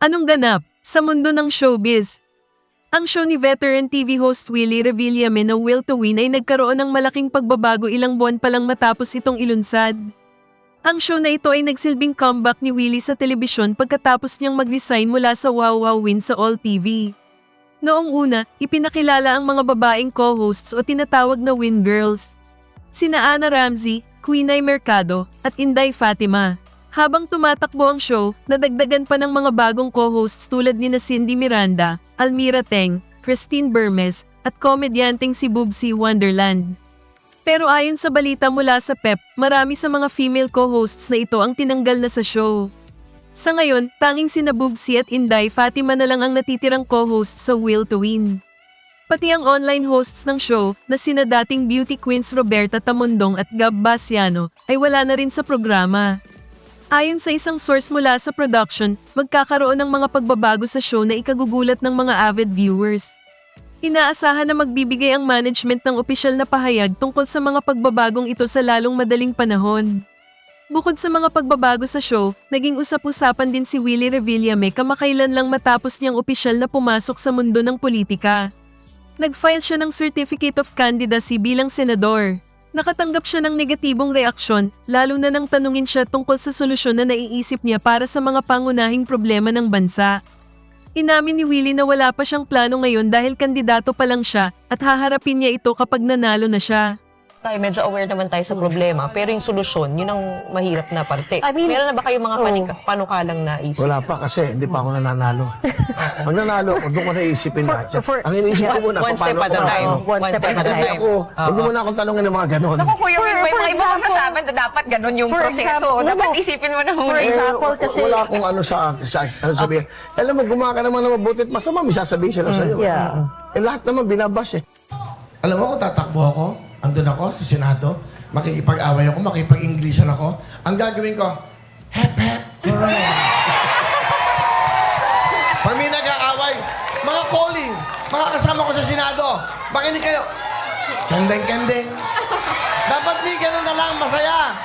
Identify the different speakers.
Speaker 1: Anong ganap sa mundo ng showbiz? Ang show ni veteran TV host Willie Revillame na Will to Win ay nagkaroon ng malaking pagbabago ilang buwan pa lang matapos itong ilunsad. Ang show na ito ay nagsilbing comeback ni Willie sa telebisyon pagkatapos niyang mag-resign mula sa Wow Wow Win sa All TV. Noong una, ipinakilala ang mga babaeng co-hosts o tinatawag na Win Girls. Sina Ana Ramsey, Quinay Mercado, at Inday Fatima. Habang tumatakbo ang show, nadagdagan pa ng mga bagong co-hosts tulad ni na Cindy Miranda, Almira Teng, Christine Bermes, at komedyanteng si Bubsy Wonderland. Pero ayon sa balita mula sa PEP, marami sa mga female co-hosts na ito ang tinanggal na sa show. Sa ngayon, tanging sina Bubsy at Inday Fatima na lang ang natitirang co-host sa Will to Win. Pati ang online hosts ng show na sina dating beauty queens Roberta Tamondong at Gab Basiano ay wala na rin sa programa. Ayon sa isang source mula sa production, magkakaroon ng mga pagbabago sa show na ikagugulat ng mga avid viewers. Inaasahan na magbibigay ang management ng opisyal na pahayag tungkol sa mga pagbabagong ito sa lalong madaling panahon. Bukod sa mga pagbabago sa show, naging usap-usapan din si Willie Revillame kamakailan lang matapos niyang opisyal na pumasok sa mundo ng politika. Nag-file siya ng Certificate of Candidacy bilang senador. Nakatanggap siya ng negatibong reaksyon, lalo na nang tanungin siya tungkol sa solusyon na naiisip niya para sa mga pangunahing problema ng bansa. Inamin ni Willie na wala pa siyang plano ngayon dahil kandidato pa lang siya at haharapin niya ito kapag nanalo na siya.
Speaker 2: Tayo, medyo aware naman tayo sa problema, pero yung solusyon, yun ang mahirap na parte.
Speaker 3: I mean,
Speaker 2: Meron na ba kayong mga
Speaker 3: oh.
Speaker 2: panika, panukalang naisip?
Speaker 4: Wala pa kasi hindi pa ako nananalo. Pag nanalo ako, doon ko naisipin
Speaker 3: For-
Speaker 4: lahat. yan.
Speaker 3: for-
Speaker 4: Ang iniisip ko
Speaker 2: One-
Speaker 4: muna,
Speaker 2: one step
Speaker 4: paano
Speaker 2: at a
Speaker 4: ako
Speaker 2: time.
Speaker 4: manalo.
Speaker 3: One step at a
Speaker 4: Hindi
Speaker 3: time.
Speaker 4: ako, huwag mo muna akong tanongin ng mga ganon.
Speaker 5: Naku, Kuya
Speaker 3: For-
Speaker 5: Will, may
Speaker 3: for
Speaker 5: mga ibang
Speaker 3: example-
Speaker 5: magsasabi na dapat ganun yung
Speaker 3: For
Speaker 5: proseso.
Speaker 3: example,
Speaker 5: dapat
Speaker 3: no.
Speaker 5: isipin mo na
Speaker 3: For
Speaker 5: muna.
Speaker 3: example,
Speaker 4: Eh,
Speaker 3: kasi-
Speaker 4: Wala akong ano sa, sa ano sabihin. Alam mo, gumawa ka naman ng mabuti at masama, may sasabihin sila sa'yo.
Speaker 3: Mm, yeah.
Speaker 4: Eh, lahat naman binabas eh. Alam mo, kung tatakbo ako, andun ako sa Senado, makikipag-away ako, makikipag-Inglesan ako, ang gagawin ko, hep hep, hooray. Pag may nag-aaway, mga calling, mga kasama ko sa Senado, makinig kayo. Kendeng, kendeng. Dapat may ganun na lang, masaya.